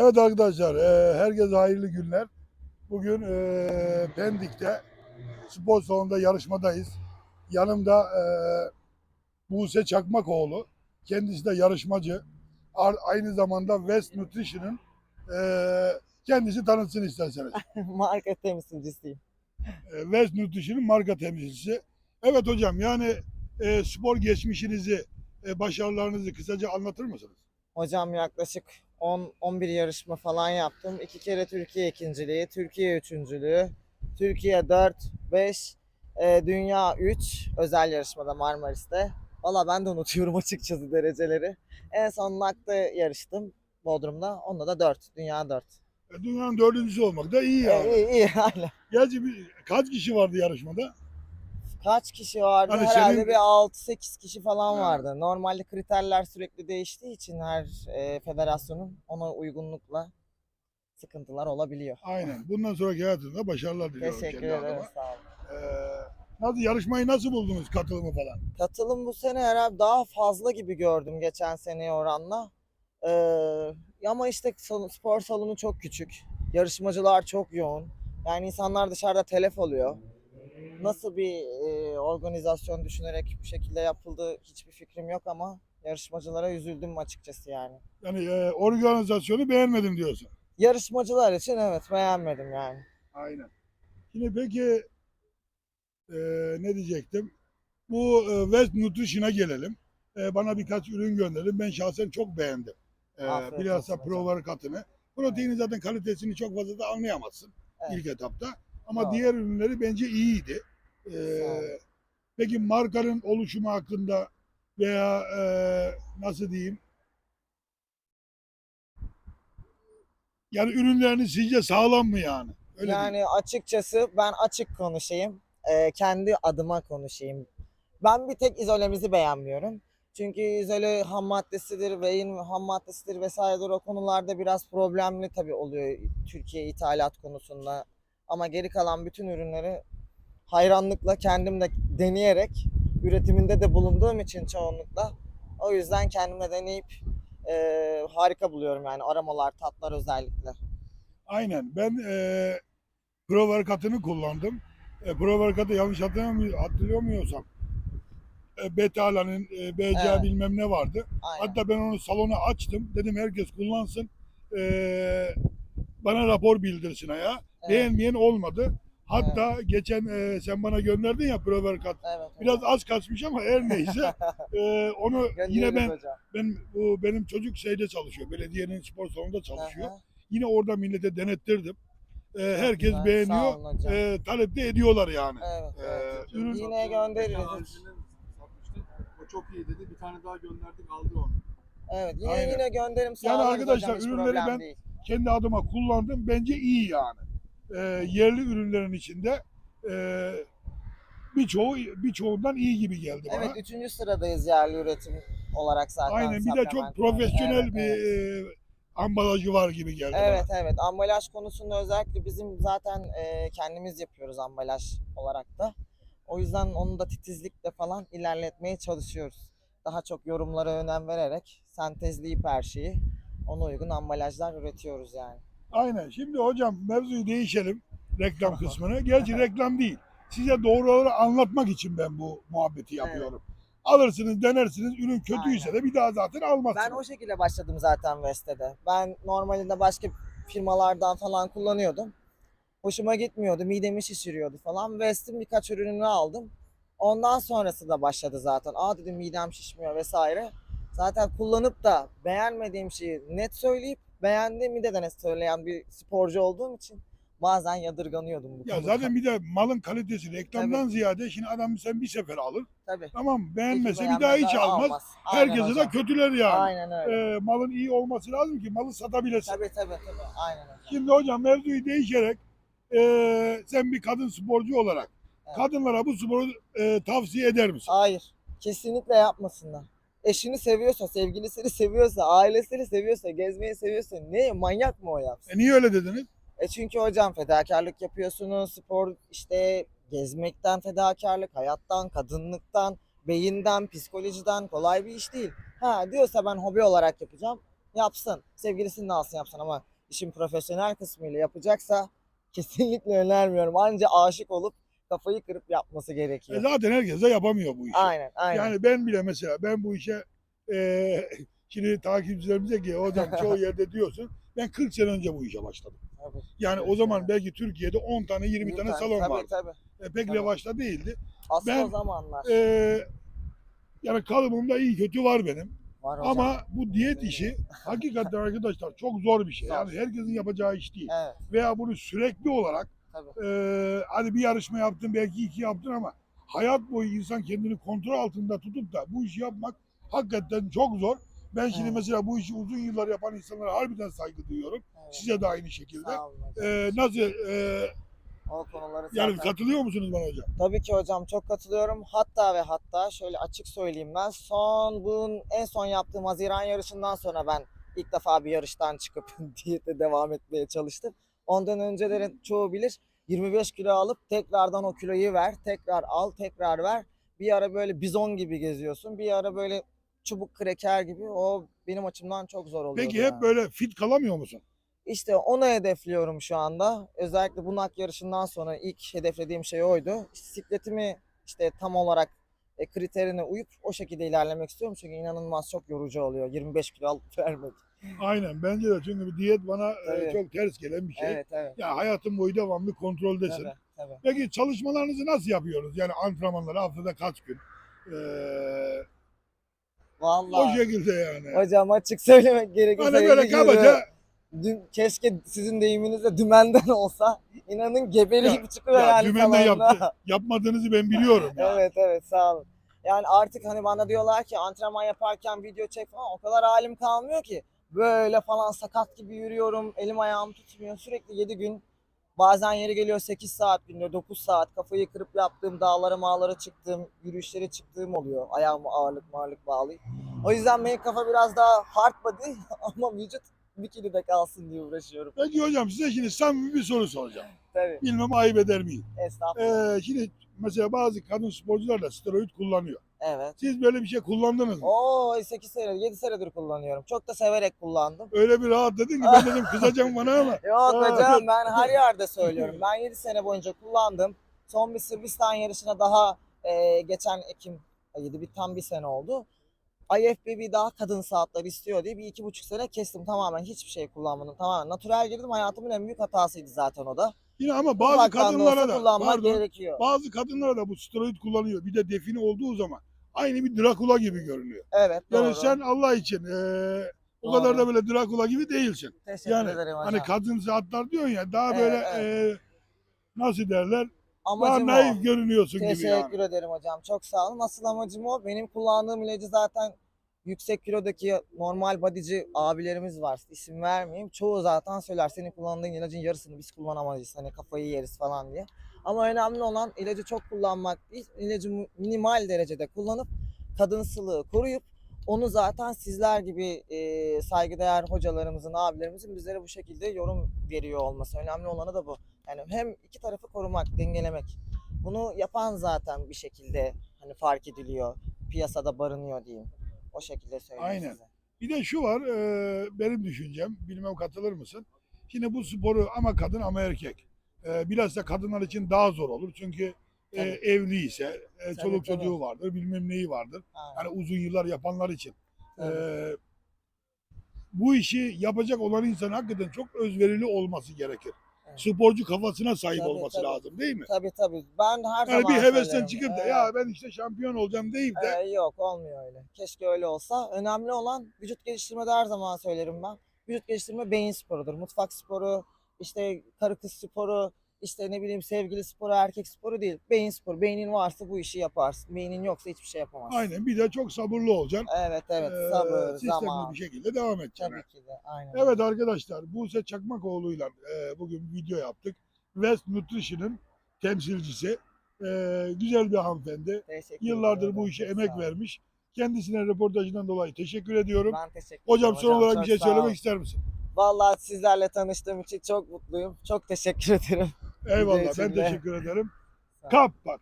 Evet arkadaşlar, e, herkese hayırlı günler. Bugün e, Pendik'te spor salonunda yarışmadayız. Yanımda e, Buse Çakmakoğlu. Kendisi de yarışmacı. Ar- Aynı zamanda West Nutrition'ın e, kendisi tanıtsın isterseniz. Marka temsilcisiyim. E, West Nutrition'ın marka temsilcisi. Evet hocam yani e, spor geçmişinizi, e, başarılarınızı kısaca anlatır mısınız? Hocam yaklaşık 10-11 yarışma falan yaptım. İki kere Türkiye ikinciliği, Türkiye üçüncülüğü, Türkiye 4, 5, e, Dünya 3 özel yarışmada Marmaris'te. Valla ben de unutuyorum açıkçası dereceleri. En son NAK'ta yarıştım Bodrum'da. Onda da 4, Dünya 4. E, dünyanın dördüncüsü olmak da iyi yani. E, iyi iyi hala. Gerçi bir, kaç kişi vardı yarışmada? Kaç kişi vardı? Hani Herhalde senin- bir 6-8 kişi falan Ha. vardı. Normalde kriterler sürekli değiştiği için her e, federasyonun ona uygunlukla sıkıntılar olabiliyor. Aynen. Bundan sonraki hayatında başarılar diliyorum Teşekkür kendi ederim. adıma. Sağ olun. Ee, nasıl yarışmayı nasıl buldunuz katılımı falan? Katılım bu sene herhalde daha fazla gibi gördüm geçen seneye oranla. Ee, ama işte sal- spor salonu çok küçük. Yarışmacılar çok yoğun. Yani insanlar dışarıda telef oluyor. Nasıl bir e, organizasyon düşünerek bu şekilde yapıldı hiçbir fikrim yok ama yarışmacılara üzüldüm açıkçası yani. Yani e, organizasyonu beğenmedim diyorsun. Yarışmacılar için evet beğenmedim yani. Aynen. Şimdi peki e, ne diyecektim? Bu e, West Nutrition'a gelelim. E, bana birkaç ürün gönderin. Ben şahsen çok beğendim. E, Afiyet bilhassa olsun hocam. pro katını. Proteini zaten kalitesini çok fazla da anlayamazsın Evet. ilk etapta. Ama Doğru. diğer ürünleri bence iyiydi. E, Sağ olun. peki markanın oluşumu hakkında veya e, nasıl diyeyim? Yani ürünlerini sizce sağlam mı yani? Öyle yani diyeyim. açıkçası ben açık konuşayım. Ee, kendi adıma konuşayım. Ben bir tek izolemizi beğenmiyorum. Çünkü izole ham maddesidir, whey'in ham maddesidir vesairedir o konularda biraz problemli tabii oluyor Türkiye ithalat konusunda. Ama geri kalan bütün ürünleri hayranlıkla kendim de deneyerek üretiminde de bulunduğum için çoğunlukla o yüzden kendime deneyip e, harika buluyorum yani aromalar, tatlar özellikle. Aynen. Ben e, Pro katını kullandım. E, Pro katı yanlış hatırlamıyor, hatırlamıyorsam e, Betala'nın e, BCA Evet. bilmem ne vardı. Aynen. Hatta ben onu salona açtım. Dedim herkes kullansın. E, bana rapor bildirsin ya. Evet. Beğenmeyen olmadı. Hatta geçen e, sen bana gönderdin ya Pro kat. Evet, Biraz hocam. az kaçmış ama her neyse. E, onu yine Göndeririz ben hocam. ben bu benim çocuk şeyde çalışıyor. Belediyenin spor salonunda çalışıyor. Aha, Yine orada millete denettirdim. Ee, herkes. Sağ beğeniyor. Ee, talep de ediyorlar yani. evet, evet. ürün- Yine göndeririz. O çok iyi dedi. Bir tane daha gönderdik aldı onu. Evet, yine Aynen. yine gönderim Yani sağlarız arkadaşlar, hocam, hiç ürünleri ben- değil. Kendi adıma kullandım. Bence iyi yani. Ee, yerli ürünlerin içinde e, birçoğu birçoğundan iyi gibi geldi bana. Evet, üçüncü sıradayız yerli üretim olarak zaten. Aynen bir de çok profesyonel Evet, bir evet. e, ambalajı var gibi geldi Evet evet ambalaj konusunda özellikle bizim zaten e, kendimiz yapıyoruz ambalaj olarak da. O yüzden onu da titizlikle falan ilerletmeye çalışıyoruz. Daha çok yorumlara önem vererek sentezleyip her şeyi ona uygun ambalajlar üretiyoruz yani. Aynen. Şimdi hocam mevzuyu değişelim. Reklam kısmını. Gerçi reklam değil. Size doğruları anlatmak için ben bu muhabbeti yapıyorum. Alırsınız, denersiniz. Ürün kötüyse Aynen. de bir daha zaten almazsınız. Ben o şekilde başladım zaten Veste'de. Ben normalde başka firmalardan falan kullanıyordum. Hoşuma gitmiyordu, midemi şişiriyordu falan. Vest'in birkaç ürününü aldım. Ondan sonrası da başladı zaten. Aa dedim midem şişmiyor vesaire. Zaten kullanıp da beğenmediğim şeyi net söyleyip beğendiğimi de net söyleyen bir sporcu olduğum için bazen yadırganıyordum bu Ya konuda. zaten bir de malın kalitesi reklamdan ziyade şimdi adam sen bir sefer alır. Tabii. Tamam beğenmese bir daha hiç almaz. Aynen Herkese de kötüler yani. Aynen öyle. Ee, malın iyi olması lazım ki malı satabilesin. Tabii tabii tabii. Aynen hocam. Şimdi hocam mevzuyu değişerek ee, sen bir kadın sporcu olarak Evet. kadınlara bu sporu ee, tavsiye eder misin? Hayır. Kesinlikle yapmasınlar. Eşini seviyorsa, sevgilisini seviyorsa, ailesini seviyorsa, gezmeyi seviyorsa ne manyak mı o yapsın? E niye öyle dediniz? E çünkü hocam fedakarlık yapıyorsunuz. Spor işte gezmekten fedakarlık, hayattan, kadınlıktan, beyinden, psikolojiden kolay bir iş değil. Ha diyorsa ben hobi olarak yapacağım. yapsın. Sevgilisini de alsın yapsın ama işin profesyonel kısmıyla yapacaksa kesinlikle önermiyorum. Anca aşık olup kafayı kırıp yapması E gerekiyor. zaten herkes de yapamıyor bu işi. Aynen aynen. Yani ben bile mesela ben bu işe eee şimdi takipçilerimize ki hocam çoğu yerde diyorsun ben 40 sene önce bu işe başladım. Tabii. Yani o zaman belki Türkiye'de 10 tane 20 tane salon tabii, vardı. Tabii E, pek Tabii. revaçta değildi. Aslında Ben- o zamanlar. Eee yani kalıbımda iyi kötü var benim. Var hocam. Ama bu diyet işi hakikaten arkadaşlar çok zor bir şey. Yani herkesin yapacağı iş değil. Evet Veya bunu sürekli olarak tabii. eee hani bir yarışma yaptın belki iki yaptın ama hayat boyu insan kendini kontrol altında tutup da bu işi yapmak hakikaten çok zor. Ben şimdi Evet. mesela bu işi uzun yıllar yapan insanlara harbiden saygı duyuyorum. evet. Size de aynı şekilde. Eee nasıl eee, O konuları yani zaten- katılıyor musunuz bana hocam? Tabii ki hocam çok katılıyorum. Hatta ve hatta şöyle açık söyleyeyim ben son bunun en son yaptığım Haziran yarışından sonra ben ilk defa bir yarıştan çıkıp diyete devam etmeye çalıştım. Ondan öncelerin çoğu bilir 25 kilo alıp tekrardan o kiloyu ver, tekrar al, tekrar ver. Bir ara böyle bizon gibi geziyorsun. Bir ara böyle çubuk kreker gibi. O benim açımdan çok zor oluyor. Peki hep böyle fit kalamıyor musun? İşte onu hedefliyorum şu anda. Özellikle bunak yarışından sonra ilk hedeflediğim şey oydu. Sikletimi işte tam olarak e, kriterine uyup o şekilde ilerlemek istiyorum. Çünkü inanılmaz çok yorucu oluyor. 25 kilo alıp vermek. Aynen bence de çünkü diyet bana Tabii. çok ters gelen bir şey. Evet evet. Ya hayatın boyu devamlı kontroldesin. Tabii, tabii. Peki çalışmalarınızı nasıl yapıyorsunuz? Yani antrenmanları haftada kaç gün? Ee, o Vallahi şekilde yani. hocam açık söylemek gerekirse Hani böyle kabaca dün, keşke sizin deyiminizle dümenden olsa inanın gebeleyip çıkıyor ya yani dümenden yaptı, yapmadığınızı ben biliyorum. ya. Evet evet sağ olun. Yani artık hani bana diyorlar ki antrenman yaparken video çek falan o kadar halim kalmıyor ki. Böyle falan sakat gibi yürüyorum. Elim ayağım tutmuyor. Sürekli 7 gün bazen yeri geliyor 8 saat günde 9 saat kafayı kırıp yaptığım dağlara mağlara çıktığım yürüyüşlere çıktığım oluyor. Ayağımı ağırlık mağırlık bağlayıp. O yüzden benim kafa biraz daha hard body ama vücut bikini de kalsın diye uğraşıyorum. Peki hocam size şimdi samimi bir soru soracağım. Tabii Bilmem ayıp eder miyim? estağfurullah. Ee, şimdi mesela bazı kadın sporcular da steroid kullanıyor. Evet. Siz böyle bir şey kullandınız mı? Oo 8 sene 7 senedir kullanıyorum. Çok da severek kullandım. Öyle bir rahat dedin ki ben dedim kızacağım bana ama. Yok hocam ben her yerde söylüyorum. Ben 7 sene boyunca kullandım. Son bir Sırbistan yarışına daha e, geçen Ekim ayıydı. Bir tam bir sene oldu. IFBB daha kadın saatler istiyor diye bir iki buçuk sene kestim tamamen hiçbir şey kullanmadım tamamen. Natural girdim hayatımın en büyük hatasıydı zaten o da. Yine ama bazı Ufaktan da kadınlara da kullanmak pardon, gerekiyor. bazı kadınlara da bu steroid kullanıyor. Bir de define olduğu zaman aynı bir Drakula gibi görünüyor. Evet doğru. Yani sen Allah için eee, o Doğru. kadar da böyle Drakula gibi değilsin. Teşekkür yani ederim hocam. Hani kadın saatler diyorsun ya daha Evet, böyle eee, nasıl derler daha Amacım o. naif görünüyorsun gibi Teşekkür yani. ederim hocam. Çok sağ olun. Asıl amacım o. Benim kullandığım ilacı zaten yüksek kilodaki normal bodyci abilerimiz var. İsim vermeyeyim. Çoğu zaten söyler senin kullandığın ilacın yarısını biz kullanamayız. Hani kafayı yeriz falan diye. Ama önemli olan ilacı çok kullanmak değil. İlacı minimal derecede kullanıp kadınsılığı koruyup onu zaten sizler gibi e, saygıdeğer hocalarımızın, abilerimizin bizlere bu şekilde yorum veriyor olması. Önemli olanı da bu. Yani hem iki tarafı korumak, dengelemek. Bunu yapan zaten bir şekilde hani fark ediliyor. Piyasada barınıyor diyeyim. O şekilde söyleyeyim Aynen. size. Bir de şu var eee, benim düşüncem bilmem katılır mısın? Şimdi bu sporu ama kadın ama erkek. Biraz da kadınlar için daha zor olur. Çünkü eee, evliyse, eee, Tabii, çoluk tabii. çocuğu vardır, bilmem neyi vardır. Aynen. Hani uzun yıllar yapanlar için. Tabii. Eee, bu işi yapacak olan insan hakikaten çok özverili olması gerekir. Evet. Sporcu kafasına sahip Tabii, olması tabii. lazım değil mi? Tabii tabii. Ben her Yani zaman bir hevesten söylerim. çıkıp da Evet. ya ben işte şampiyon olacağım deyip de Ee, yok olmuyor öyle. Keşke öyle olsa. Önemli olan vücut geliştirmede her zaman söylerim ben. Vücut geliştirme beyin sporudur. Mutfak sporu, işte karı sporu, işte ne bileyim sevgili sporu, erkek sporu değil. Beyin sporu. Beynin varsa bu işi yaparsın. Beynin yoksa hiçbir şey yapamazsın. aynen bir de çok sabırlı olacaksın. Evet evet. Eee, Sabır, sistemli zaman. bir şekilde devam edeceksin. Tabii ki de. Aynen. Evet arkadaşlar Buse Çakmakoğlu'yla e, bugün video yaptık. West Nutrition'ın temsilcisi. E, güzel bir hanımefendi. Teşekkür Yıllardır ederim. bu işe Çok emek vermiş. Kendisine röportajından dolayı teşekkür ediyorum. Ben teşekkür Hocam ederim son olarak bir şey söylemek ister misin? Vallahi sizlerle tanıştığım için çok mutluyum. Çok teşekkür ederim. Eyvallah ben teşekkür ederim. Kapat.